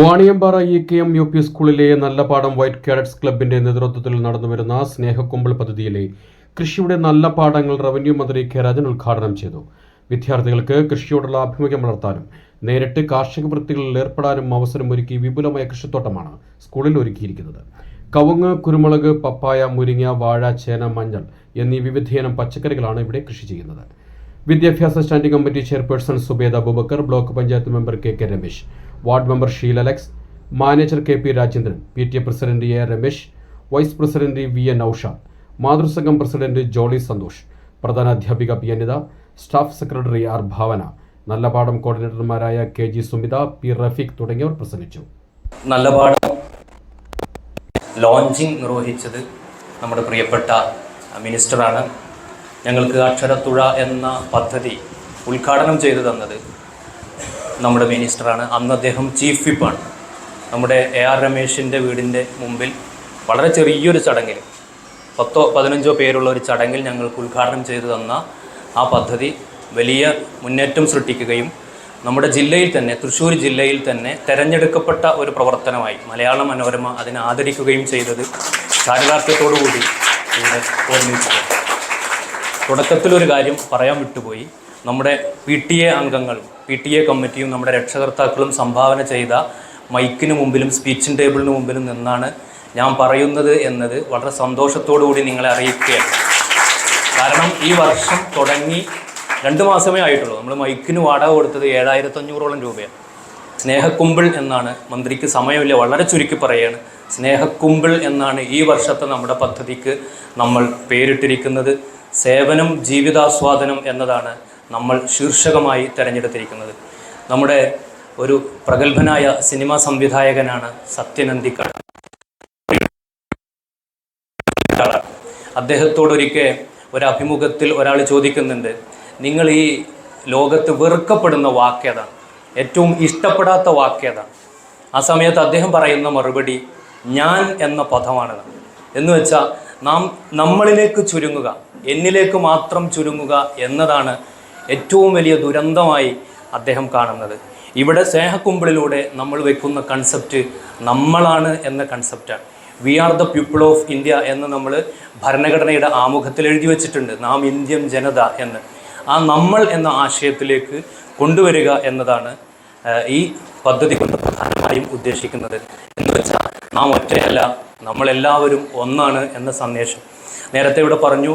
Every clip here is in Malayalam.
Vaniyambara E K M U P സ്കൂളിലെ നല്ലപാടം വൈറ്റ് കാഡറ്റ്സ് ക്ലബിന്റെ നേതൃത്വത്തിൽ നടന്നുവരുന്ന സ്നേഹക്കൊമ്പൾ പദ്ധതിയിലെ കൃഷിയുടെ നല്ല പാഠങ്ങൾ റവന്യൂ മന്ത്രി കെ രാജൻ ഉദ്ഘാടനം ചെയ്തു. വിദ്യാർത്ഥികൾക്ക് കൃഷിയോടുള്ള ആഭിമുഖ്യം വളർത്താനും നേരിട്ട് കാർഷിക വൃത്തികളിൽ ഏർപ്പെടാനും അവസരമൊരുക്കി വിപുലമായ കൃഷിത്തോട്ടമാണ് സ്കൂളിൽ ഒരുക്കിയിരിക്കുന്നത്. കവുങ്ങ് കുരുമുളക് പപ്പായ മുരിങ്ങ വാഴ ചേന മഞ്ഞൾ എന്നീ വിവിധയിനം പച്ചക്കറികളാണ് ഇവിടെ കൃഷി ചെയ്യുന്നത്. വിദ്യാഭ്യാസ standing committee chairperson Subeda Abubakar block panchayat member K K Ramesh ward member Sheel Alex manager K P Rajendran P T A president A Ramesh vice president V N Aushad മാതൃസംഘം president Jolly Santhosh പ്രധാന അധ്യാപിക P Anitha staff secretary R Bhavana Nallapadam കോർഡിനേറ്റർമാരായ K G Sumitha P Rafeeq തുടങ്ങിയവർ പ്രസംഗിച്ചു. നല്ല പാഠം ലോഞ്ചിങ് നിർവഹിച്ചത് നമ്മുടെ പ്രിയപ്പെട്ട മിനിസ്റ്ററാണ്. ഞങ്ങൾക്ക് അക്ഷരത്തുഴ എന്ന പദ്ധതി ഉദ്ഘാടനം ചെയ്തു തന്നത് നമ്മുടെ മിനിസ്റ്ററാണ്. അന്ന് അദ്ദേഹം ചീഫ് വിപ്പാണ്. നമ്മുടെ എ ആർ രമേശിന്റെ വീടിന്റെ മുമ്പിൽ വളരെ ചെറിയൊരു ചടങ്ങിൽ പത്തോ പതിനഞ്ചോ പേരുള്ള ഒരു ചടങ്ങിൽ ഞങ്ങൾക്ക് ഉദ്ഘാടനം ചെയ്തു തന്ന ആ പദ്ധതി വലിയ മുന്നേറ്റം സൃഷ്ടിക്കുകയും നമ്മുടെ ജില്ലയിൽ തന്നെ തൃശ്ശൂർ ജില്ലയിൽ തന്നെ തെരഞ്ഞെടുക്കപ്പെട്ട ഒരു പ്രവർത്തനമായി മലയാള മനോരമ അതിനെ ആദരിക്കുകയും ചെയ്തത് ചാരിതാർത്ഥ്യത്തോടുകൂടി ഇവിടെ ഓർമ്മിച്ചിട്ടുണ്ട് തുടക്കത്തിലൊരു കാര്യം പറയാൻ വിട്ടുപോയി. നമ്മുടെ പി ടി എ അംഗങ്ങൾ പി ടി എ കമ്മിറ്റിയും നമ്മുടെ രക്ഷകർത്താക്കളും സംഭാവന ചെയ്ത മൈക്കിന് മുമ്പിലും സ്പീച്ചിങ് ടേബിളിന് മുമ്പിലും നിന്നാണ് ഞാൻ പറയുന്നത് എന്നത് വളരെ സന്തോഷത്തോടു കൂടി നിങ്ങളെ അറിയിക്കുകയാണ്. കാരണം ഈ വർഷം തുടങ്ങി രണ്ട് മാസമേ ആയിട്ടുള്ളൂ. നമ്മൾ മൈക്കിന് വാടക കൊടുത്തത് ഏഴായിരത്തഞ്ഞൂറോളം രൂപയാണ്. സ്നേഹക്കുമ്പിൾ എന്നാണ് മന്ത്രിക്ക് സമയമില്ല വളരെ ചുരുക്കി പറയുകയാണ്. സ്നേഹക്കുമ്പിൾ എന്നാണ് ഈ വർഷത്തെ നമ്മുടെ പദ്ധതിക്ക് നമ്മൾ പേരിട്ടിരിക്കുന്നത്. സേവനം ജീവിതാസ്വാദനം എന്നതാണ് നമ്മൾ ശീർഷകമായി തിരഞ്ഞെടുത്തിരിക്കുന്നത്. നമ്മുടെ ഒരു പ്രഗത്ഭനായ സിനിമാ സംവിധായകനാണ് സത്യനന്ദിക്ക അദ്ദേഹത്തോടൊരിക്കൽ ഒരു അഭിമുഖത്തിൽ ഒരാൾ ചോദിക്കുന്നുണ്ട് നിങ്ങൾ ഈ ലോകത്ത് വെറുക്കപ്പെടുന്ന വാക്യതാണ് ഏറ്റവും ഇഷ്ടപ്പെടാത്ത വാക്യതാണ് ആ സമയത്ത് അദ്ദേഹം പറയുന്ന മറുപടി ഞാൻ എന്ന പദമാണ്. എന്ന് വെച്ചാൽ നാം നമ്മളിലേക്ക് ചുരുങ്ങുക എന്നിലേക്ക് മാത്രം ചുരുങ്ങുക എന്നതാണ് ഏറ്റവും വലിയ ദുരന്തമായി അദ്ദേഹം കാണുന്നത്. ഇവിടെ സ്നേഹക്കുമ്പിളിലൂടെ നമ്മൾ വെക്കുന്ന കൺസെപ്റ്റ് നമ്മളാണ് എന്ന കൺസെപ്റ്റാണ് we are the people of India എന്ന് നമ്മൾ ഭരണഘടനയുടെ ആമുഖത്തിൽ എഴുതി വച്ചിട്ടുണ്ട്. നാം ഇന്ത്യൻ ജനത എന്ന്. ആ നമ്മൾ എന്ന ആശയത്തിലേക്ക് കൊണ്ടുവരിക എന്നതാണ് ഈ പദ്ധതി കൊണ്ട് പ്രധാനമായും ഉദ്ദേശിക്കുന്നത്. എന്ന് വെച്ചാൽ നാം ഒറ്റയല്ല നമ്മളെല്ലാവരും ഒന്നാണ് എന്ന സന്ദേശം. നേരത്തെ ഇവിടെ പറഞ്ഞു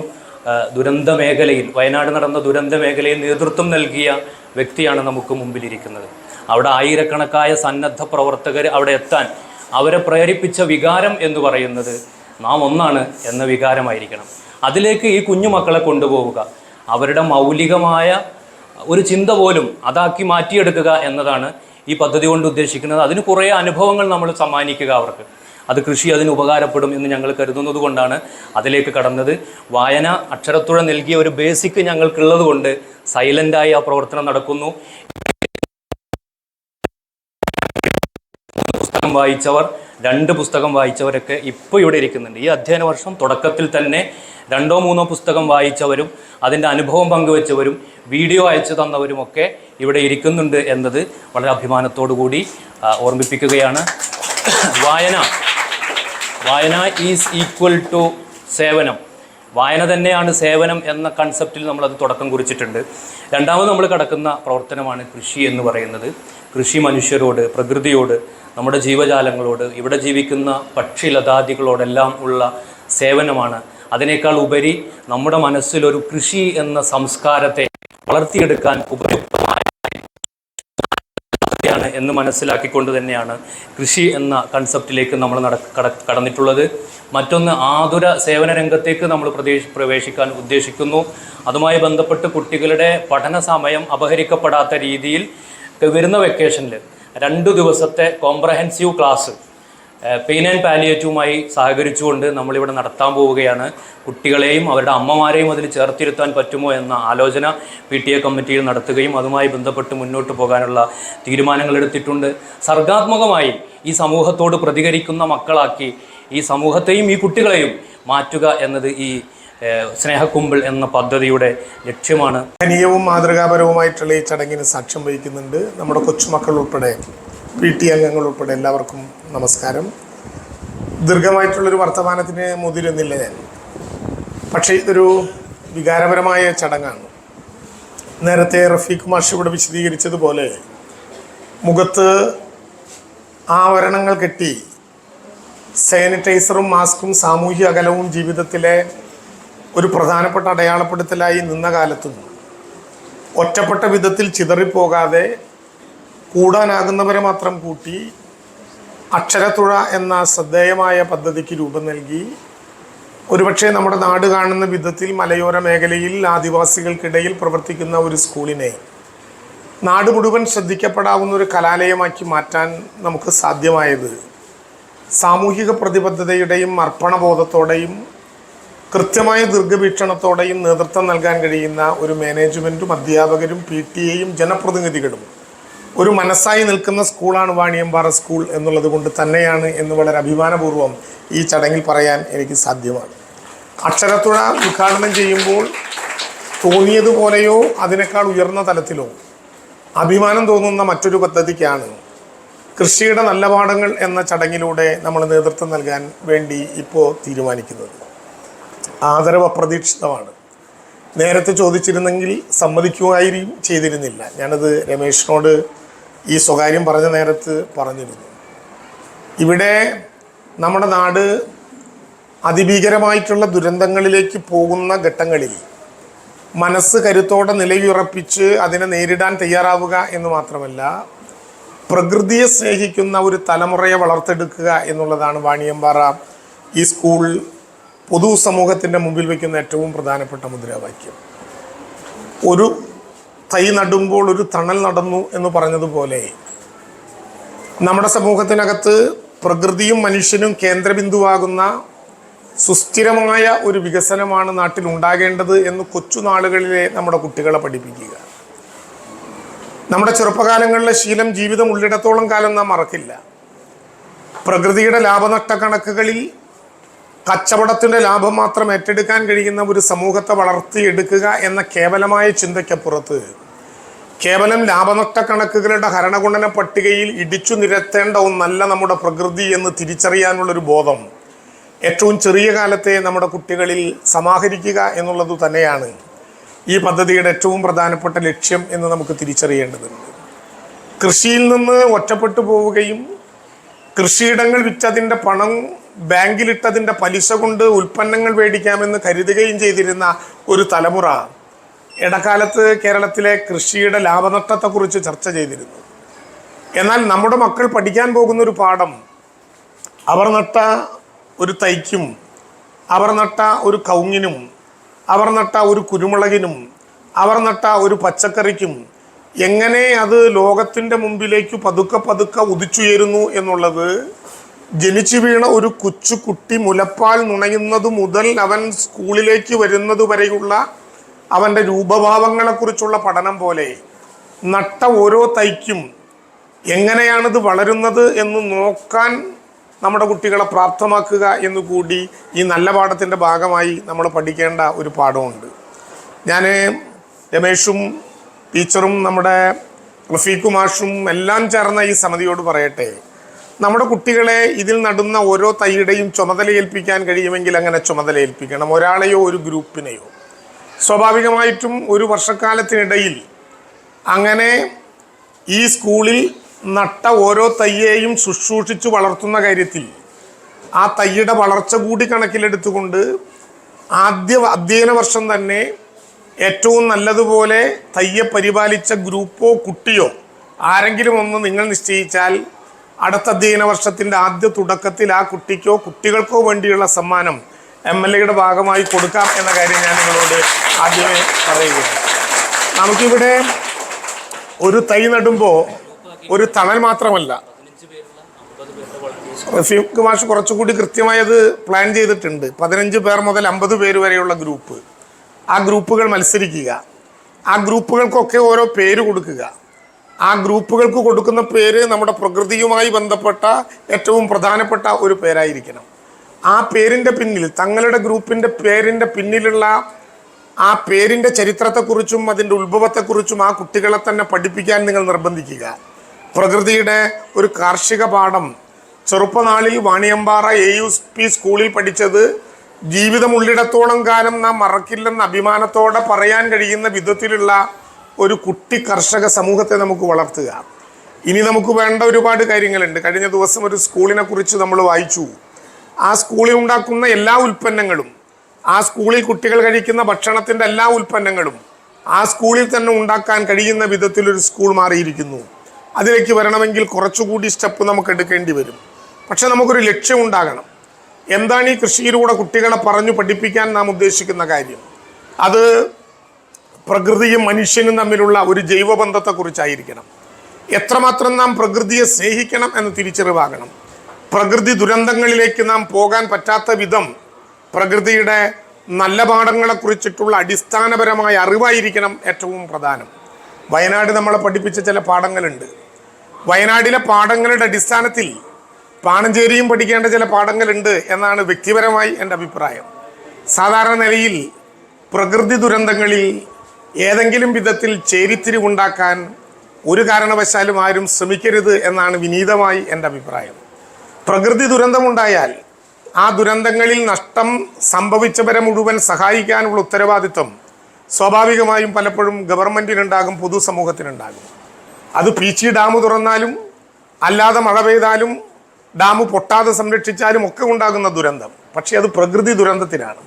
ദുരന്ത മേഖലയിൽ വയനാട് നടന്ന ദുരന്ത മേഖലയിൽ നേതൃത്വം നൽകിയ വ്യക്തിയാണ് നമുക്ക് മുമ്പിലിരിക്കുന്നത്. അവിടെ ആയിരക്കണക്കായ സന്നദ്ധ പ്രവർത്തകർ അവിടെ എത്താൻ അവരെ പ്രേരിപ്പിച്ച വികാരം എന്ന് പറയുന്നത് നാം ഒന്നാണ് എന്ന വികാരമായിരിക്കണം. അതിലേക്ക് ഈ കുഞ്ഞു മക്കളെ കൊണ്ടുപോവുക. അവരുടെ മൗലികമായ ഒരു ചിന്ത പോലും അതാക്കി മാറ്റിയെടുക്കുക എന്നതാണ് ഈ പദ്ധതി കൊണ്ട് ഉദ്ദേശിക്കുന്നത്. അതിന് കുറേ അനുഭവങ്ങൾ നമ്മൾ സമ്മാനിക്കുക അവർക്ക്. അത് കൃഷി അതിന് ഉപകാരപ്പെടും എന്ന് ഞങ്ങൾ കരുതുന്നത് കൊണ്ടാണ് അതിലേക്ക് കടന്നത്. വായന അക്ഷരത്തുഴ നൽകിയ ഒരു ബേസിക് ഞങ്ങൾക്കുള്ളത് കൊണ്ട് സൈലന്റായി ആ പ്രവർത്തനം നടക്കുന്നു. പുസ്തകം വായിച്ചവർ രണ്ട് പുസ്തകം വായിച്ചവരൊക്കെ ഇപ്പോൾ ഇവിടെ ഇരിക്കുന്നുണ്ട്. ഈ അധ്യയന വർഷം തുടക്കത്തിൽ തന്നെ രണ്ടോ മൂന്നോ പുസ്തകം വായിച്ചവരും അതിന്റെ അനുഭവം പങ്കുവച്ചവരും വീഡിയോ അയച്ചു തന്നവരും ഒക്കെ ഇവിടെ ഇരിക്കുന്നുണ്ട് എന്നത് വളരെ അഭിമാനത്തോടു കൂടി ഓർമ്മിപ്പിക്കുകയാണ്. വായന വായന ഈസ് ഈക്വൽ ടു സേവനം. വായന തന്നെയാണ് സേവനം എന്ന കൺസെപ്റ്റിൽ നമ്മളത് തുടക്കം കുറിച്ചിട്ടുണ്ട്. രണ്ടാമത് നമ്മൾ കടക്കുന്ന പ്രവർത്തനമാണ് കൃഷി എന്ന് പറയുന്നത്. കൃഷി മനുഷ്യരോട് പ്രകൃതിയോട് നമ്മുടെ ജീവജാലങ്ങളോട് ഇവിടെ ജീവിക്കുന്ന പക്ഷി ലതാദികളോടെല്ലാം ഉള്ള സേവനമാണ്. അതിനേക്കാൾ ഉപരി നമ്മുടെ മനസ്സിലൊരു കൃഷി എന്ന സംസ്കാരത്തെ വളർത്തിയെടുക്കാൻ ഉപയുക്തമായ ാണ് എന്ന് മനസ്സിലാക്കിക്കൊണ്ട് തന്നെയാണ് കൃഷി എന്ന കൺസെപ്റ്റിലേക്ക് നമ്മൾ നട കടന്നിട്ടുള്ളത്. മറ്റൊന്ന് ആതുര സേവന രംഗത്തേക്ക് നമ്മൾ പ്രതീക്ഷ പ്രവേശിക്കാൻ ഉദ്ദേശിക്കുന്നു. അതുമായി ബന്ധപ്പെട്ട് കുട്ടികളുടെ പഠന സമയം അപഹരിക്കപ്പെടാത്ത രീതിയിൽ വരുന്ന വെക്കേഷനിൽ രണ്ട് ദിവസത്തെ കോംപ്രഹെൻസീവ് ക്ലാസ് പെയിൻ ആൻഡ് പാലിയേറ്റീവുമായി സഹകരിച്ചുകൊണ്ട് നമ്മളിവിടെ നടത്താൻ പോവുകയാണ്. കുട്ടികളെയും അവരുടെ അമ്മമാരെയും അതിൽ ചേർത്തിരുത്താൻ പറ്റുമോ എന്ന ആലോചന പി ടി എ കമ്മിറ്റിയിൽ നടത്തുകയും അതുമായി ബന്ധപ്പെട്ട് മുന്നോട്ട് പോകാനുള്ള തീരുമാനങ്ങൾ എടുത്തിട്ടുണ്ട്. സർഗാത്മകമായി ഈ സമൂഹത്തോട് പ്രതികരിക്കുന്ന മക്കളാക്കി ഈ സമൂഹത്തെയും ഈ കുട്ടികളെയും മാറ്റുക എന്നത് ഈ സ്നേഹക്കുമ്പിൾ എന്ന പദ്ധതിയുടെ ലക്ഷ്യമാണ്. ധനീയവും മാതൃകാപരവുമായിട്ടുള്ള ഈ ചടങ്ങിന് സാക്ഷ്യം വഹിക്കുന്നുണ്ട് നമ്മുടെ കൊച്ചുമക്കൾ ഉൾപ്പെടെ. പി ടി അംഗങ്ങൾ ഉൾപ്പെടെ എല്ലാവർക്കും നമസ്കാരം. ദീർഘമായിട്ടുള്ളൊരു വർത്തമാനത്തിന് മുതിരുന്നില്ല ഞാൻ. പക്ഷേ ഇതൊരു വികാരപരമായ ചടങ്ങാണ്. നേരത്തെ റഫീഖ് മാഷ് ഇവിടെ വിശദീകരിച്ചതുപോലെ മുഖത്ത് ആവരണങ്ങൾ കെട്ടി സാനിറ്റൈസറും മാസ്കും സാമൂഹ്യ അകലവും ജീവിതത്തിലെ ഒരു പ്രധാനപ്പെട്ട അടയാളപ്പെടുത്തലായി നിന്ന കാലത്തും ഒറ്റപ്പെട്ട വിധത്തിൽ ചിതറിപ്പോകാതെ കൂടാനാകുന്നവരെ മാത്രം കൂട്ടി അക്ഷരത്തുഴ എന്ന ശ്രദ്ധേയമായ പദ്ധതിക്ക് രൂപം നൽകി. ഒരുപക്ഷെ നമ്മുടെ നാട് കാണുന്ന വിധത്തിൽ മലയോര മേഖലയിൽ ആദിവാസികൾക്കിടയിൽ പ്രവർത്തിക്കുന്ന ഒരു സ്കൂളിനെ നാട് മുഴുവൻ ശ്രദ്ധിക്കപ്പെടാവുന്ന ഒരു കലാലയമാക്കി മാറ്റാൻ നമുക്ക് സാധ്യമായത് സാമൂഹിക പ്രതിബദ്ധതയുടെയും അർപ്പണബോധത്തോടെയും കൃത്യമായ ദീർഘവീക്ഷണത്തോടെയും നേതൃത്വം നൽകാൻ കഴിയുന്ന ഒരു മാനേജ്മെന്റും അധ്യാപകരും പി ടി എയും ജനപ്രതിനിധികളും ഒരു മനസ്സായി നിൽക്കുന്ന സ്കൂളാണ് വാണിയമ്പാറ സ്കൂൾ എന്നുള്ളത് കൊണ്ട് തന്നെയാണ് എന്ന് വളരെ അഭിമാനപൂർവം ഈ ചടങ്ങിൽ പറയാൻ എനിക്ക് സാധ്യമാണ്. അക്ഷരത്തുഴ ഉദ്ഘാടനം ചെയ്യുമ്പോൾ തോന്നിയതുപോലെയോ അതിനേക്കാൾ ഉയർന്ന തലത്തിലോ അഭിമാനം തോന്നുന്ന മറ്റൊരു പദ്ധതിക്കാണ് കൃഷിയുടെ നല്ല പാഠങ്ങൾ എന്ന ചടങ്ങിലൂടെ നമ്മൾ നേതൃത്വം നൽകാൻ വേണ്ടി ഇപ്പോൾ തീരുമാനിക്കുന്നത്. ആദരവ് അപ്രതീക്ഷിതമാണ്. നേരത്തെ ചോദിച്ചിരുന്നെങ്കിൽ സമ്മതിക്കുമായിരിക്കും ചെയ്തിരുന്നില്ല. ഞാനത് രമേഷിനോട് ഈ സ്വകാര്യം പറഞ്ഞ നേരത്ത് പറഞ്ഞിരുന്നു. ഇവിടെ നമ്മുടെ നാട് അതിഭീകരമായിട്ടുള്ള ദുരന്തങ്ങളിലേക്ക് പോകുന്ന ഘട്ടങ്ങളിൽ മനസ്സ് കരുത്തോടെ നിലയുറപ്പിച്ച് അതിനെ നേരിടാൻ തയ്യാറാവുക എന്ന് മാത്രമല്ല പ്രകൃതിയെ സ്നേഹിക്കുന്ന ഒരു തലമുറയെ വളർത്തെടുക്കുക എന്നുള്ളതാണ് വാണിയമ്പാറ ഈ സ്കൂൾ പൊതു പൊതുസമൂഹത്തിന്റെ മുമ്പിൽ വയ്ക്കുന്ന ഏറ്റവും പ്രധാനപ്പെട്ട മുദ്രാവാക്യം. ഒരു തൈ നടുമ്പോൾ ഒരു തണൽ നടന്നു എന്ന് പറഞ്ഞതുപോലെ നമ്മുടെ സമൂഹത്തിനകത്ത് പ്രകൃതിയും മനുഷ്യനും കേന്ദ്രബിന്ദുവാകുന്ന സുസ്ഥിരമായ ഒരു വികസനമാണ് നാട്ടിൽ ഉണ്ടാകേണ്ടത് എന്ന് കൊച്ചുനാളുകളിലെ നമ്മുടെ കുട്ടികളെ പഠിപ്പിക്കുക. നമ്മുടെ ചെറുപ്പകാലങ്ങളിലെ ശീലം ജീവിതം ഉള്ളിടത്തോളം കാലം നാം മറക്കില്ല. പ്രകൃതിയുടെ ലാഭനഷ്ട കണക്കുകളിൽ കച്ചവടത്തിന്റെ ലാഭം മാത്രം ഏറ്റെടുക്കാൻ കഴിയുന്ന ഒരു സമൂഹത്തെ വളർത്തിയെടുക്കുക എന്ന കേവലമായ ചിന്തയ്ക്കപ്പുറത്ത് കേവലം ലാഭനഷ്ട കണക്കുകളുടെ ഹരണഗുണന പട്ടികയിൽ ഇടിച്ചു നിരത്തേണ്ട ഒന്നല്ല നമ്മുടെ പ്രകൃതി എന്ന് തിരിച്ചറിയാനുള്ളൊരു ബോധം. ഏറ്റവും ചെറിയ കാലത്തെ നമ്മുടെ കുട്ടികളിൽ സമാഹരിക്കുക എന്നുള്ളത് തന്നെയാണ് ഈ പദ്ധതിയുടെ ഏറ്റവും പ്രധാനപ്പെട്ട ലക്ഷ്യം എന്ന് നമുക്ക് തിരിച്ചറിയേണ്ടതുണ്ട്. കൃഷിയിൽ നിന്ന് ഒറ്റപ്പെട്ടു പോവുകയും കൃഷിയിടങ്ങൾ വിറ്റതിന്റെ പണം ബാങ്കിലിട്ടതിന്റെ പലിശ കൊണ്ട് ഉൽപ്പന്നങ്ങൾ മേടിക്കാമെന്ന് കരുതുകയും ചെയ്തിരുന്ന ഒരു തലമുറ ഇടക്കാലത്ത് കേരളത്തിലെ കൃഷിയുടെ ലാഭനഷ്ടത്തെക്കുറിച്ച് ചർച്ച ചെയ്തിരുന്നു. എന്നാൽ നമ്മുടെ മക്കൾ പഠിക്കാൻ പോകുന്ന ഒരു പാഠം അവർ നട്ട ഒരു തൈക്കും അവർ നട്ട ഒരു കൗങ്ങിനും അവർ നട്ട ഒരു കുരുമുളകിനും അവർ നട്ട ഒരു പച്ചക്കറിക്കും എങ്ങനെ അത് ലോകത്തിന്റെ മുമ്പിലേക്ക് പതുക്കെ പതുക്കെ ഉദിച്ചുയരുന്നു എന്നുള്ളത് ജനിച്ചു വീണ ഒരു കൊച്ചു കുട്ടി മുലപ്പാൽ നുണയുന്നത് മുതൽ അവൻ സ്കൂളിലേക്ക് വരുന്നത് വരെയുള്ള അവന്റെ രൂപഭാവങ്ങളെക്കുറിച്ചുള്ള പഠനം പോലെ. നട്ട ഓരോ തൈക്കും എങ്ങനെയാണിത് വളരുന്നത് എന്ന് നോക്കാൻ നമ്മുടെ കുട്ടികളെ പ്രാപ്തമാക്കുക എന്നുകൂടി ഈ നല്ല പാഠത്തിന്റെ ഭാഗമായി നമ്മൾ പഠിക്കേണ്ട ഒരു പാഠമുണ്ട് ഞാൻ രമേഷും ടീച്ചറും നമ്മുടെ റഫീഖുമാഷും എല്ലാം ചേർന്ന ഈ സമിതിയോട് പറയട്ടെ. നമ്മുടെ കുട്ടികളെ ഇതിൽ നടുന്ന ഓരോ തൈയുടെയും ചുമതല ഏൽപ്പിക്കാൻ കഴിയുമെങ്കിൽ അങ്ങനെ ചുമതല ഏൽപ്പിക്കണം ഒരാളെയോ ഒരു ഗ്രൂപ്പിനെയോ. സ്വാഭാവികമായിട്ടും ഒരു വർഷക്കാലത്തിനിടയിൽ അങ്ങനെ ഈ സ്കൂളിൽ നട്ട ഓരോ തയ്യെയും ശുശ്രൂഷിച്ചു വളർത്തുന്ന കാര്യത്തിൽ ആ തയ്യുടെ വളർച്ച കൂടി കണക്കിലെടുത്തുകൊണ്ട് ആദ്യ അധ്യയന വർഷം തന്നെ ഏറ്റവും നല്ലതുപോലെ തയ്യെ പരിപാലിച്ച ഗ്രൂപ്പോ കുട്ടിയോ ആരെങ്കിലും ഒന്ന് നിങ്ങൾ നിശ്ചയിച്ചാൽ അടുത്ത അധ്യയന വർഷത്തിന്റെ ആദ്യ തുടക്കത്തിൽ ആ കുട്ടിക്കോ കുട്ടികൾക്കോ വേണ്ടിയുള്ള സമ്മാനം എം എൽ എയുടെ ഭാഗമായി കൊടുക്കാം എന്ന കാര്യം ഞാൻ നിങ്ങളോട് ആദ്യമേ പറയുകയാണ്. നമുക്കിവിടെ ഒരു തൈ നടുമ്പോൾ ഒരു തണൽ മാത്രമല്ല. റഫീഖ് മാഷ് കുറച്ചുകൂടി കൃത്യമായി അത് പ്ലാൻ ചെയ്തിട്ടുണ്ട്. പതിനഞ്ച് പേർ മുതൽ അമ്പത് പേര് വരെയുള്ള ഗ്രൂപ്പ്. ആ ഗ്രൂപ്പുകൾ മത്സരിക്കുക. ആ ഗ്രൂപ്പുകൾക്കൊക്കെ ഓരോ പേര് കൊടുക്കുക. ആ ഗ്രൂപ്പുകൾക്ക് കൊടുക്കുന്ന പേര് നമ്മുടെ പ്രകൃതിയുമായി ബന്ധപ്പെട്ട ഏറ്റവും പ്രധാനപ്പെട്ട ഒരു പേരായിരിക്കണം. ആ പേരിന്റെ പിന്നിൽ തങ്ങളുടെ ഗ്രൂപ്പിന്റെ പേരിന്റെ പിന്നിലുള്ള ആ പേരിന്റെ ചരിത്രത്തെക്കുറിച്ചും അതിന്റെ ഉത്ഭവത്തെക്കുറിച്ചും ആ കുട്ടികളെ തന്നെ പഠിപ്പിക്കാൻ നിങ്ങൾ നിർബന്ധിക്കുക. പ്രകൃതിയുടെ ഒരു കാർഷിക പാഠം. ചെറുപ്പനാളിൽ വാണിയമ്പാറ എ യു പി സ്കൂളിൽ പഠിച്ചത് ജീവിതമുള്ളിടത്തോളം കാലം നാം മറക്കില്ലെന്ന് അഭിമാനത്തോടെ പറയാൻ കഴിയുന്ന വിധത്തിലുള്ള ഒരു കുട്ടി കർഷക സമൂഹത്തെ നമുക്ക് വളർത്തുക. ഇനി നമുക്ക് വേണ്ട ഒരുപാട് കാര്യങ്ങളുണ്ട്. കഴിഞ്ഞ ദിവസം ഒരു സ്കൂളിനെ കുറിച്ച് നമ്മൾ വായിച്ചു. ആ സ്കൂളിൽ ഉണ്ടാക്കുന്ന എല്ലാ ഉൽപ്പന്നങ്ങളും ആ സ്കൂളിൽ കുട്ടികൾ കഴിക്കുന്ന ഭക്ഷണത്തിന്റെ എല്ലാ ഉൽപ്പന്നങ്ങളും ആ സ്കൂളിൽ തന്നെ ഉണ്ടാക്കാൻ കഴിയുന്ന വിധത്തിൽ ഒരു സ്കൂൾ മാറിയിരിക്കുന്നു. അതിലേക്ക് വരണമെങ്കിൽ കുറച്ചുകൂടി സ്റ്റെപ്പ് നമുക്ക് എടുക്കേണ്ടി വരും. പക്ഷെ നമുക്കൊരു ലക്ഷ്യം ഉണ്ടാകണം. എന്താണ് ഈ കൃഷിയിലൂടെ കുട്ടികളെ പറഞ്ഞു പഠിപ്പിക്കാൻ നാം ഉദ്ദേശിക്കുന്ന കാര്യം? അത് പ്രകൃതിയും മനുഷ്യനും തമ്മിലുള്ള ഒരു ജൈവബന്ധത്തെക്കുറിച്ചായിരിക്കണം. എത്രമാത്രം നാം പ്രകൃതിയെ സ്നേഹിക്കണം എന്ന് തിരിച്ചറിവാകണം. പ്രകൃതി ദുരന്തങ്ങളിലേക്ക് നാം പോകാൻ പറ്റാത്ത വിധം പ്രകൃതിയുടെ നല്ല പാഠങ്ങളെക്കുറിച്ചിട്ടുള്ള അടിസ്ഥാനപരമായ അറിവായിരിക്കണം ഏറ്റവും പ്രധാനം. വയനാട് നമ്മളെ പഠിപ്പിച്ച ചില പാഠങ്ങളുണ്ട്. വയനാടിലെ പാഠങ്ങളുടെ അടിസ്ഥാനത്തിൽ പാണഞ്ചേരിയും പഠിക്കേണ്ട ചില പാഠങ്ങളുണ്ട് എന്നാണ് വ്യക്തിപരമായി എന്റെ അഭിപ്രായം. സാധാരണ നിലയിൽ പ്രകൃതി ദുരന്തങ്ങളിൽ ഏതെങ്കിലും വിധത്തിൽ ചേരിത്തിരിവുണ്ടാക്കാൻ ഒരു കാരണവശാലും ആരും ശ്രമിക്കരുത് എന്നാണ് വിനീതമായി എന്റെ അഭിപ്രായം. പ്രകൃതി ദുരന്തമുണ്ടായാൽ ആ ദുരന്തങ്ങളിൽ നഷ്ടം സംഭവിച്ചവരെ മുഴുവൻ സഹായിക്കാനുള്ള ഉത്തരവാദിത്വം സ്വാഭാവികമായും പലപ്പോഴും ഗവൺമെന്റിനുണ്ടാകും പൊതുസമൂഹത്തിനുണ്ടാകും. അത് പീച്ചി ഡാം തുറന്നാലും അല്ലാതെ മഴ പെയ്താലും ഡാം പൊട്ടാതെ സംരക്ഷിച്ചാലും ഒക്കെ ഉണ്ടാകുന്ന ദുരന്തം. പക്ഷേ അത് പ്രകൃതി ദുരന്തത്തിനാണ്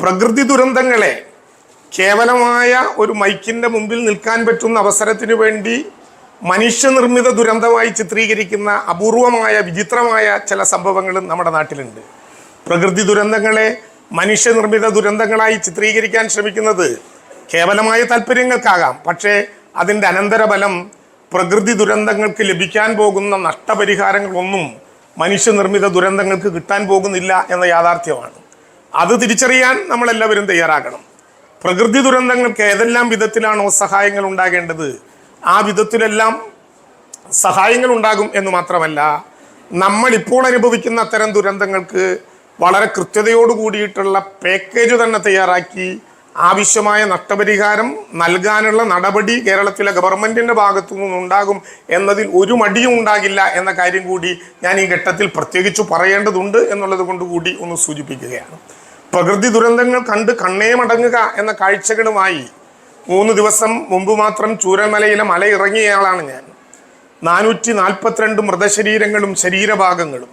പ്രകൃതി ദുരന്തങ്ങളെ കേവലമായ ഒരു മൈക്കിന്റെ മുമ്പിൽ നിൽക്കാൻ പറ്റുന്ന അവസരത്തിനു വേണ്ടി മനുഷ്യനിർമ്മിത ദുരന്തമായി ചിത്രീകരിക്കുന്ന അപൂർവമായ വിചിത്രമായ ചില സംഭവങ്ങളും നമ്മുടെ നാട്ടിലുണ്ട്. പ്രകൃതി ദുരന്തങ്ങളെ മനുഷ്യനിർമ്മിത ദുരന്തങ്ങളായി ചിത്രീകരിക്കാൻ ശ്രമിക്കുന്നത് കേവലമായ താല്പര്യങ്ങൾക്കാകാം. പക്ഷേ അതിന്റെ അനന്തരഫലം പ്രകൃതി ദുരന്തങ്ങൾക്ക് ലഭിക്കാൻ പോകുന്ന നഷ്ടപരിഹാരങ്ങളൊന്നും മനുഷ്യനിർമ്മിത ദുരന്തങ്ങൾക്ക് കിട്ടാൻ പോകുന്നില്ല എന്ന യാഥാർത്ഥ്യമാണ്. അത് തിരിച്ചറിയാൻ നമ്മളെല്ലാവരും തയ്യാറാകണം. പ്രകൃതി ദുരന്തങ്ങൾക്ക് ഏതെല്ലാം വിധത്തിലാണോ സഹായങ്ങൾ ഉണ്ടാകേണ്ടത് ആ വിധത്തിലെല്ലാം സഹായങ്ങൾ ഉണ്ടാകും എന്ന് മാത്രമല്ല നമ്മൾ ഇപ്പോൾ അനുഭവിക്കുന്ന അത്തരം ദുരന്തങ്ങൾക്ക് വളരെ കൃത്യതയോട് കൂടിയിട്ടുള്ള പാക്കേജ് തന്നെ തയ്യാറാക്കി ആവശ്യമായ നഷ്ടപരിഹാരം നൽകാനുള്ള നടപടി കേരളത്തിലെ ഗവൺമെന്റിന്റെ ഭാഗത്തു നിന്നുണ്ടാകും എന്നതിൽ ഒരു മടിയും ഉണ്ടാകില്ല എന്ന കാര്യം കൂടി ഞാൻ ഈ ഘട്ടത്തിൽ പ്രത്യേകിച്ച് പറയേണ്ടതുണ്ട് എന്നുള്ളത് കൊണ്ട് കൂടി ഒന്ന് സൂചിപ്പിക്കുകയാണ്. പ്രകൃതി ദുരന്തങ്ങൾ കണ്ട് കണ്ണേ മടങ്ങുക എന്ന കാഴ്ചകളുമായി മൂന്ന് ദിവസം മുമ്പ് മാത്രം ചൂരമലയിലെ മല ഇറങ്ങിയയാളാണ് ഞാൻ. നാനൂറ്റി നാൽപ്പത്തിരണ്ട് മൃതശരീരങ്ങളും ശരീരഭാഗങ്ങളും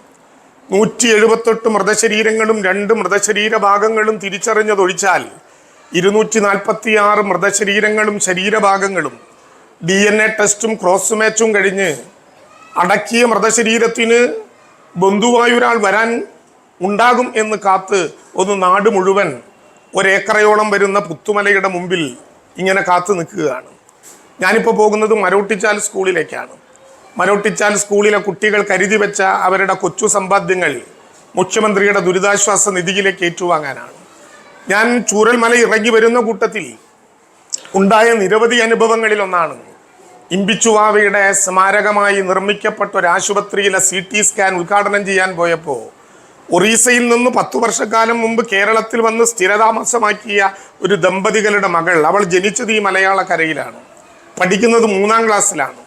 നൂറ്റി എഴുപത്തെട്ട് മൃതശരീരങ്ങളും രണ്ട് മൃതശരീരഭാഗങ്ങളും തിരിച്ചറിഞ്ഞതൊഴിച്ചാൽ ഇരുന്നൂറ്റി നാൽപ്പത്തി ആറ് മൃതശരീരങ്ങളും ശരീരഭാഗങ്ങളും ഡി എൻ എ ടെസ്റ്റും ക്രോസ് മാച്ചും കഴിഞ്ഞ് അടക്കിയ മൃതശരീരത്തിന് ബന്ധുവായൊരാൾ വരാൻ ഉണ്ടാകും എന്ന് കാത്ത് ഒന്ന് നാട് മുഴുവൻ ഒരേക്കറയോളം വരുന്ന പുത്തുമലയുടെ മുമ്പിൽ ഇങ്ങനെ കാത്തു നിൽക്കുകയാണ്. ഞാനിപ്പോൾ പോകുന്നത് മരോട്ടിച്ചാൽ സ്കൂളിലേക്കാണ്. മരോട്ടിച്ചാൽ സ്കൂളിലെ കുട്ടികൾ കരുതി വെച്ച അവരുടെ കൊച്ചു സമ്പാദ്യങ്ങൾ മുഖ്യമന്ത്രിയുടെ ദുരിതാശ്വാസ നിധിയിലേക്ക് ഏറ്റുവാങ്ങാനാണ്. ഞാൻ ചൂരൽമല ഇറങ്ങി വരുന്ന കൂട്ടത്തിൽ ഉണ്ടായ നിരവധി അനുഭവങ്ങളിൽ ഒന്നാണ്. ഇമ്പിച്ചുവാവയുടെ സ്മാരകമായി നിർമ്മിക്കപ്പെട്ട ഒരു ആശുപത്രിയിലെ സി ടി സ്കാൻ ഉദ്ഘാടനം ചെയ്യാൻ പോയപ്പോൾ ഒറീസയിൽ നിന്ന് പത്തു വർഷക്കാലം മുമ്പ് കേരളത്തിൽ വന്ന് സ്ഥിരതാമസമാക്കിയ ഒരു ദമ്പതികളുടെ മകൾ. അവൾ ജനിച്ചത് ഈ മലയാളക്കരയിലാണ്. പഠിക്കുന്നത് മൂന്നാം ക്ലാസ്സിലാണ്.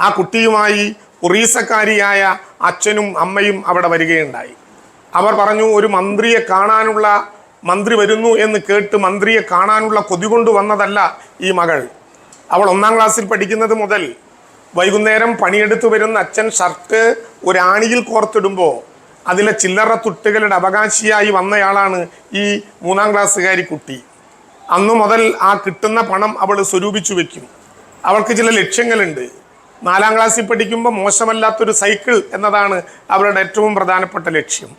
ആ കുട്ടിയുമായി ഒറീസക്കാരിയായ അച്ഛനും അമ്മയും അവിടെ വരികയുണ്ടായി. അവർ പറഞ്ഞു ഒരു മന്ത്രിയെ കാണാനുള്ള മന്ത്രി വരുന്നു എന്ന് കേട്ട് മന്ത്രിയെ കാണാനുള്ള കൊതി കൊണ്ട് വന്നതല്ല ഈ മകൾ. അവൾ ഒന്നാം ക്ലാസ്സിൽ പഠിക്കുന്നത് മുതൽ വൈകുന്നേരം പണിയെടുത്തു വരുന്ന അച്ഛൻ ഷർട്ട് ഒരാണിയിൽ കോർത്തിടുമ്പോൾ അതിലെ ചില്ലറ തുട്ടുകളുടെ അവകാശിയായി വന്നയാളാണ് ഈ മൂന്നാം ക്ലാസ്സുകാരി കുട്ടി. അന്നു മുതൽ ആ കിട്ടുന്ന പണം അവൾ സ്വരൂപിച്ചു വെക്കും. അവൾക്ക് ചില ലക്ഷ്യങ്ങളുണ്ട്. നാലാം ക്ലാസ്സിൽ പഠിക്കുമ്പോൾ മോശമല്ലാത്തൊരു സൈക്കിൾ എന്നതാണ് അവളുടെ ഏറ്റവും പ്രധാനപ്പെട്ട ലക്ഷ്യം.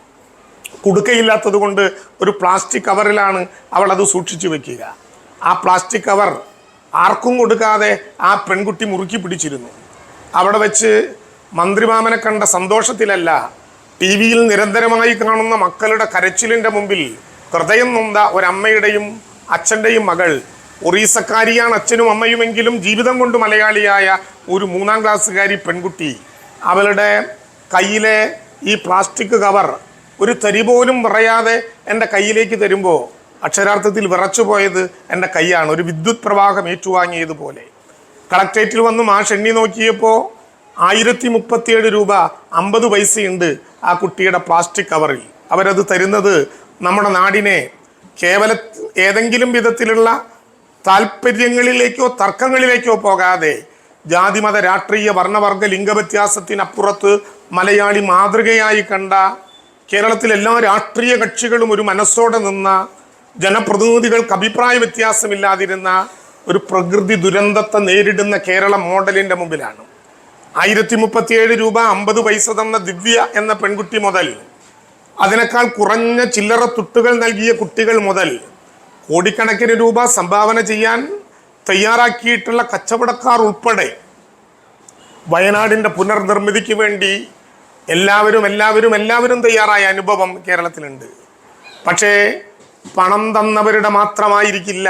കുടുക്കയില്ലാത്തത് കൊണ്ട് ഒരു പ്ലാസ്റ്റിക് കവറിലാണ് അവൾ അത് സൂക്ഷിച്ചു വെക്കുക. ആ പ്ലാസ്റ്റിക് കവർ ആർക്കും കൊടുക്കാതെ ആ പെൺകുട്ടി മുറുക്കി പിടിച്ചിരുന്നു. അവിടെ വെച്ച് മന്ത്രിമാമനെ കണ്ട സന്തോഷത്തിലല്ല ടി വിയിൽ നിരന്തരമായി കാണുന്ന മക്കളുടെ കരച്ചിലിന്റെ മുമ്പിൽ ഹൃദയം നൊന്ത ഒരമ്മയുടെയും അച്ഛന്റെയും മകൾ ഒറീസക്കാരിയാണ് അച്ഛനും അമ്മയുമെങ്കിലും ജീവിതം കൊണ്ട് മലയാളിയായ ഒരു മൂന്നാം ക്ലാസ്സുകാരി പെൺകുട്ടി. അവളുടെ കയ്യിലെ ഈ പ്ലാസ്റ്റിക് കവർ ഒരു തരി പോലും പറയാതെ എന്റെ കയ്യിലേക്ക് തരുമ്പോൾ അക്ഷരാർത്ഥത്തിൽ വിറച്ചു പോയത് എന്റെ കൈയാണ്. ഒരു വിദ്യുത് പ്രവാഹം ഏറ്റുവാങ്ങിയതുപോലെ. കളക്ട്രേറ്റിൽ വന്ന് ആ ഷെണ്ണി നോക്കിയപ്പോൾ ആയിരത്തി മുപ്പത്തിയേഴ് രൂപ അമ്പത് പൈസയുണ്ട് ആ കുട്ടിയുടെ പ്ലാസ്റ്റിക് കവറിൽ. അവരത് തരുന്നത് നമ്മുടെ നാടിനെ കേവല ഏതെങ്കിലും വിധത്തിലുള്ള താല്പര്യങ്ങളിലേക്കോ തർക്കങ്ങളിലേക്കോ പോകാതെ ജാതിമത രാഷ്ട്രീയ വർണവർഗ ലിംഗവ്യത്യാസത്തിനപ്പുറത്ത് മലയാളി മാതൃകയായി കണ്ട കേരളത്തിലെ എല്ലാ രാഷ്ട്രീയ കക്ഷികളും ഒരു മനസ്സോടെ നിന്ന ജനപ്രതിനിധികൾക്ക് അഭിപ്രായ വ്യത്യാസമില്ലാതിരുന്ന ഒരു പ്രകൃതി ദുരന്തത്തെ നേരിടുന്ന കേരള മോഡലിന്റെ മുമ്പിലാണ്. ആയിരത്തി മുപ്പത്തിയേഴ് രൂപ അമ്പത് പൈസ തന്ന ദിവ്യ എന്ന പെൺകുട്ടി മുതൽ അതിനേക്കാൾ കുറഞ്ഞ ചില്ലറ തുട്ടുകൾ നൽകിയ കുട്ടികൾ മുതൽ കോടിക്കണക്കിന് രൂപ സംഭാവന ചെയ്യാൻ തയ്യാറാക്കിയിട്ടുള്ള കച്ചവടക്കാർ ഉൾപ്പെടെ വയനാടിന്റെ പുനർനിർമ്മിതിക്ക് വേണ്ടി എല്ലാവരും എല്ലാവരും എല്ലാവരും തയ്യാറായ അനുഭവം കേരളത്തിലുണ്ട്. പക്ഷേ പണം തന്നവരുടെ മാത്രമായിരിക്കില്ല.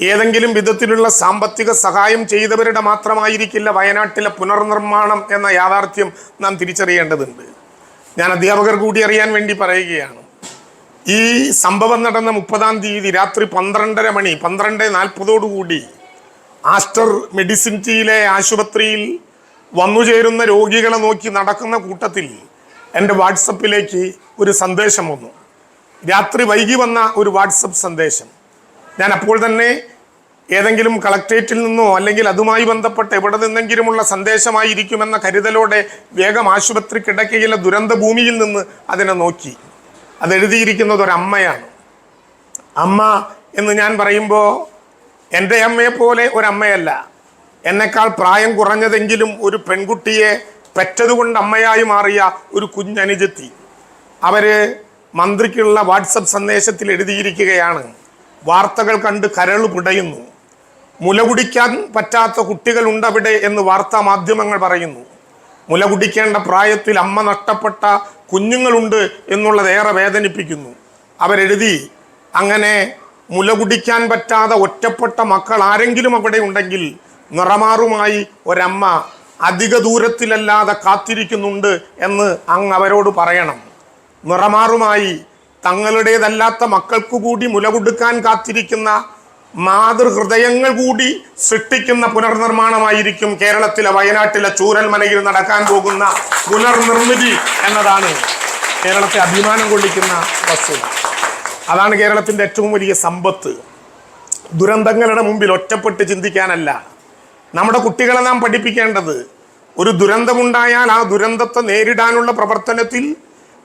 ഏതെങ്കിലും വിധത്തിലുള്ള സാമ്പത്തിക സഹായം ചെയ്തവരുടെ മാത്രമായിരിക്കില്ല വയനാട്ടിലെ പുനർനിർമ്മാണം എന്ന യാഥാർത്ഥ്യം നാം തിരിച്ചറിയേണ്ടതുണ്ട്. ഞാൻ അധ്യാപകർ കൂടി അറിയാൻ വേണ്ടി പറയുകയാണ്. ഈ സംഭവം നടന്ന മുപ്പതാം തീയതി രാത്രി പന്ത്രണ്ടര മണി പന്ത്രണ്ട് നാൽപ്പതോടുകൂടി ആസ്റ്റർ മെഡിസിറ്റിയിലെ ആശുപത്രിയിൽ വന്നു ചേരുന്ന രോഗികളെ നോക്കി നടക്കുന്ന കൂട്ടത്തിൽ എന്റെ വാട്സപ്പിലേക്ക് ഒരു സന്ദേശം വന്നു. രാത്രി വൈകി വന്ന ഒരു വാട്സപ്പ് സന്ദേശം. ഞാൻ അപ്പോൾ തന്നെ ഏതെങ്കിലും കളക്ട്രേറ്റിൽ നിന്നോ അല്ലെങ്കിൽ അതുമായി ബന്ധപ്പെട്ട് എവിടെ നിന്നെങ്കിലുമുള്ള സന്ദേശമായിരിക്കുമെന്ന കരുതലോടെ വേഗം ആശുപത്രി കിടക്കയിലെ ദുരന്ത ഭൂമിയിൽ നിന്ന് അതിനെ നോക്കി. അതെഴുതിയിരിക്കുന്നത് ഒരമ്മയാണ്. അമ്മ എന്ന് ഞാൻ പറയുമ്പോൾ എന്റെ അമ്മയെ പോലെ ഒരമ്മയല്ല. എന്നെക്കാൾ പ്രായം കുറഞ്ഞതെങ്കിലും ഒരു പെൺകുട്ടിയെ പെറ്റതുകൊണ്ട് അമ്മയായി മാറിയ ഒരു കുഞ്ഞനുജത്തി. അവർ മന്ത്രിക്കുള്ള വാട്സപ്പ് സന്ദേശത്തിൽ എഴുതിയിരിക്കുകയാണ്. വാർത്തകൾ കണ്ട് കരൾ പിടയുന്നു മുല കുടിക്കാൻ പറ്റാത്ത കുട്ടികളുണ്ടവിടെ എന്ന് വാർത്താ മാധ്യമങ്ങൾ പറയുന്നു. മുല കുടിക്കേണ്ട പ്രായത്തിൽ അമ്മ നഷ്ടപ്പെട്ട കുഞ്ഞുങ്ങളുണ്ട് എന്നുള്ളത് ഏറെ വേദനിപ്പിക്കുന്നു. അവരെഴുതി അങ്ങനെ മുല കുടിക്കാൻ പറ്റാതെ ഒറ്റപ്പെട്ട മക്കൾ ആരെങ്കിലും അവിടെ ഉണ്ടെങ്കിൽ നിറമാറുമായി ഒരമ്മ അധിക ദൂരത്തിലല്ലാതെ കാത്തിരിക്കുന്നുണ്ട് എന്ന് അങ്ങ് അവരോട് പറയണം. നിറമാറുമായി തങ്ങളുടേതല്ലാത്ത മക്കൾക്കു കൂടി മുല കൊടുക്കാൻ കാത്തിരിക്കുന്ന മാതൃഹൃദയങ്ങൾ കൂടി സൃഷ്ടിക്കുന്ന പുനർനിർമ്മാണമായിരിക്കും കേരളത്തിലെ വയനാട്ടിലെ ചൂരൽമലയിൽ നടക്കാൻ പോകുന്ന പുനർനിർമ്മിതി എന്നതാണ് കേരളത്തെ അഭിമാനം കൊള്ളിക്കുന്ന വസ്തു അതാണ് കേരളത്തിന്റെ ഏറ്റവും വലിയ സമ്പത്ത്. ദുരന്തങ്ങളുടെ മുമ്പിൽ ഒറ്റപ്പെട്ട് ചിന്തിക്കാനല്ല. നമ്മുടെ കുട്ടികളെ നാം പഠിപ്പിക്കേണ്ടത് ഒരു ദുരന്തമുണ്ടായാൽ ആ ദുരന്തത്തെ നേരിടാനുള്ള പ്രവർത്തനത്തിൽ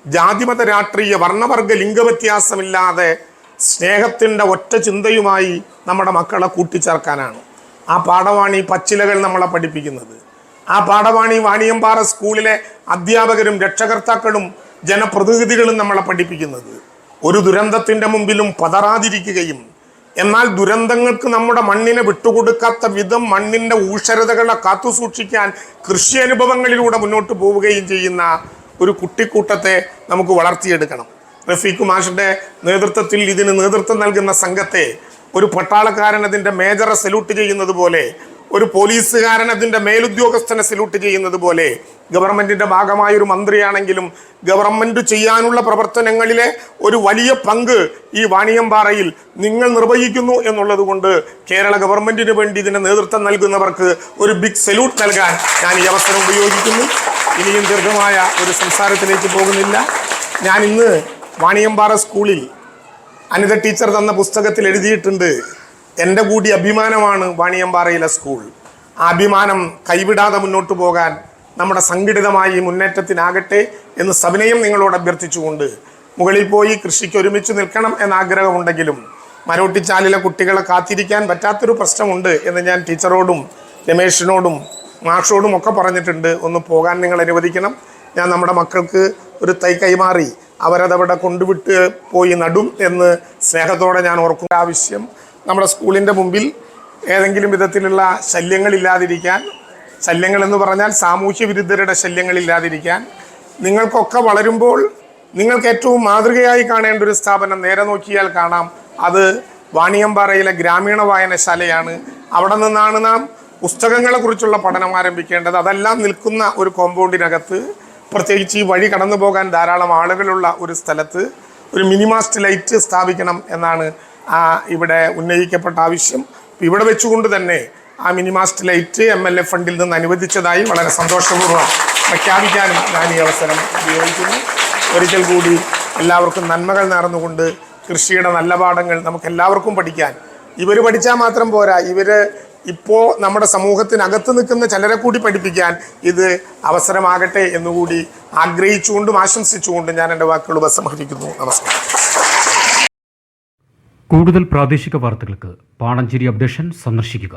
ജാതിമത രാഷ്ട്രീയ വർണവർഗ ലിംഗവ്യത്യാസമില്ലാതെ സ്നേഹത്തിന്റെ ഒറ്റ ചിന്തയുമായി നമ്മുടെ മക്കളെ കൂട്ടിച്ചേർക്കാനാണ്. ആ പാഠമാണ് ഈ പച്ചിലകൾ നമ്മളെ പഠിപ്പിക്കുന്നത്. ആ പാഠമാണ് ഈ വാണിയമ്പാറ സ്കൂളിലെ അധ്യാപകരും രക്ഷകർത്താക്കളും ജനപ്രതിനിധികളും നമ്മളെ പഠിപ്പിക്കുന്നത്. ഒരു ദുരന്തത്തിന്റെ മുമ്പിലും പതറാതിരിക്കുകയും എന്നാൽ ദുരന്തങ്ങൾക്ക് നമ്മുടെ മണ്ണിനെ വിട്ടുകൊടുക്കാത്ത വിധം മണ്ണിന്റെ ഊഷരതകളെ കാത്തുസൂക്ഷിക്കാൻ കൃഷി അനുഭവങ്ങളിലൂടെ മുന്നോട്ട് പോവുകയും ചെയ്യുന്ന ഒരു കുട്ടിക്കൂട്ടത്തെ നമുക്ക് വളർത്തിയെടുക്കണം. റഫീഖ് മാഷിന്റെ നേതൃത്വത്തിൽ ഇതിന് നേതൃത്വം നൽകുന്ന സംഘത്തെ ഒരു പട്ടാളക്കാരൻ അതിന്റെ മേജറെ സല്യൂട്ട് ചെയ്യുന്നത് പോലെ ഒരു പോലീസുകാരൻ അതിന്റെ മേലുദ്യോഗസ്ഥനെ സല്യൂട്ട് ചെയ്യുന്നത് പോലെ ഗവൺമെന്റിന്റെ ഭാഗമായ ഒരു മന്ത്രിയാണെങ്കിലും ഗവൺമെന്റ് ചെയ്യാനുള്ള പ്രവർത്തനങ്ങളിലെ ഒരു വലിയ പങ്ക് ഈ വാണിയമ്പാറയിൽ നിങ്ങൾ നിർവഹിക്കുന്നു എന്നുള്ളത് കൊണ്ട് കേരള ഗവൺമെന്റിന് വേണ്ടി ഇതിന് നേതൃത്വം നൽകുന്നവർക്ക് ഒരു ബിഗ് സല്യൂട്ട് നൽകാൻ ഞാൻ ഈ അവസരം ഉപയോഗിക്കുന്നു. ഇനിയും ദീർഘമായ ഒരു സംസാരത്തിലേക്ക് പോകുന്നില്ല. ഞാൻ ഇന്ന് വാണിയമ്പാറ സ്കൂളിൽ അനിത ടീച്ചർ തന്ന പുസ്തകത്തിൽ എഴുതിയിട്ടുണ്ട്. എന്റെ കൂടി അഭിമാനമാണ് വാണിയമ്പാറയിലെ സ്കൂൾ. ആ അഭിമാനം കൈവിടാതെ മുന്നോട്ട് പോകാൻ നമ്മുടെ സംഘടിതമായ മുന്നേറ്റത്തിനാകട്ടെ എന്ന് സവിനയം നിങ്ങളോട് അഭ്യർത്ഥിച്ചുകൊണ്ട് മുകളിൽ പോയി കൃഷിക്ക് ഒരുമിച്ച് നിൽക്കണം എന്ന ആഗ്രഹമുണ്ടെങ്കിലും മരോട്ടിച്ചാലിലെ കുട്ടികളെ കാത്തിരിക്കാൻ പറ്റാത്തൊരു പ്രശ്നമുണ്ട് എന്ന് ഞാൻ ടീച്ചറോടും രമേഷിനോടും മാഷോടും ഒക്കെ പറഞ്ഞിട്ടുണ്ട്. ഒന്ന് പോകാൻ നിങ്ങൾ അനുവദിക്കണം. ഞാൻ നമ്മുടെ മക്കൾക്ക് ഒരു തൈ കൈമാറി അവരതവിടെ കൊണ്ടുവിട്ട് പോയി നടും എന്ന് സ്നേഹത്തോടെ ഞാൻ ഓർക്കുന്ന ആവശ്യം നമ്മുടെ സ്കൂളിന്റെ മുമ്പിൽ ഏതെങ്കിലും വിധത്തിലുള്ള ശല്യങ്ങളില്ലാതിരിക്കാൻ ശല്യങ്ങൾ എന്ന് പറഞ്ഞാൽ സാമൂഹ്യ വിരുദ്ധരുടെ ശല്യങ്ങളില്ലാതിരിക്കാൻ നിങ്ങൾക്കൊക്കെ വളരുമ്പോൾ നിങ്ങൾക്ക് ഏറ്റവും മാതൃകയായി കാണേണ്ട ഒരു സ്ഥാപനം നേരെ നോക്കിയാൽ കാണാം. അത് വാണിയമ്പാറയിലെ ഗ്രാമീണ വായനശാലയാണ്. അവിടെ നിന്നാണ് നാം പുസ്തകങ്ങളെക്കുറിച്ചുള്ള പഠനം ആരംഭിക്കേണ്ടത്. അതെല്ലാം നിൽക്കുന്ന ഒരു കോമ്പൗണ്ടിനകത്ത് പ്രത്യേകിച്ച് ഈ വഴി കടന്നു പോകാൻ ധാരാളം ആളുകളുള്ള ഒരു സ്ഥലത്ത് ഒരു മിനിമാസ്റ്റ് ലൈറ്റ് സ്ഥാപിക്കണം എന്നാണ് ഇവിടെ ഉന്നയിക്കപ്പെട്ട ആവശ്യം ഇവിടെ വെച്ചുകൊണ്ട് തന്നെ ആ mini mast light M L A ഫണ്ടിൽ നിന്ന് അനുവദിച്ചതായി വളരെ സന്തോഷപൂർവം പ്രഖ്യാപിക്കാനും ഞാൻ ഈ അവസരം ഉപയോഗിക്കുന്നു. ഒരിക്കൽ കൂടി എല്ലാവർക്കും നന്മകൾ നേർന്നുകൊണ്ട് കൃഷിയുടെ നല്ല പാഠങ്ങൾ നമുക്ക് എല്ലാവർക്കും പഠിക്കാൻ. ഇവർ പഠിച്ചാൽ മാത്രം പോരാ. ഇവർ ഇപ്പോൾ നമ്മുടെ സമൂഹത്തിനകത്ത് നിൽക്കുന്ന ചിലരെ കൂടി പഠിപ്പിക്കാൻ ഇത് അവസരമാകട്ടെ എന്നുകൂടി ആഗ്രഹിച്ചുകൊണ്ടും ആശംസിച്ചുകൊണ്ടും ഞാൻ എന്റെ വാക്കുകൾ ഉപസംഹരിക്കുന്നു. നമസ്കാരം. കൂടുതൽ പ്രാദേശിക വാർത്തകൾക്ക് പാണഞ്ചേരി അപ്ഡേഷൻ സന്ദർശിക്കുക.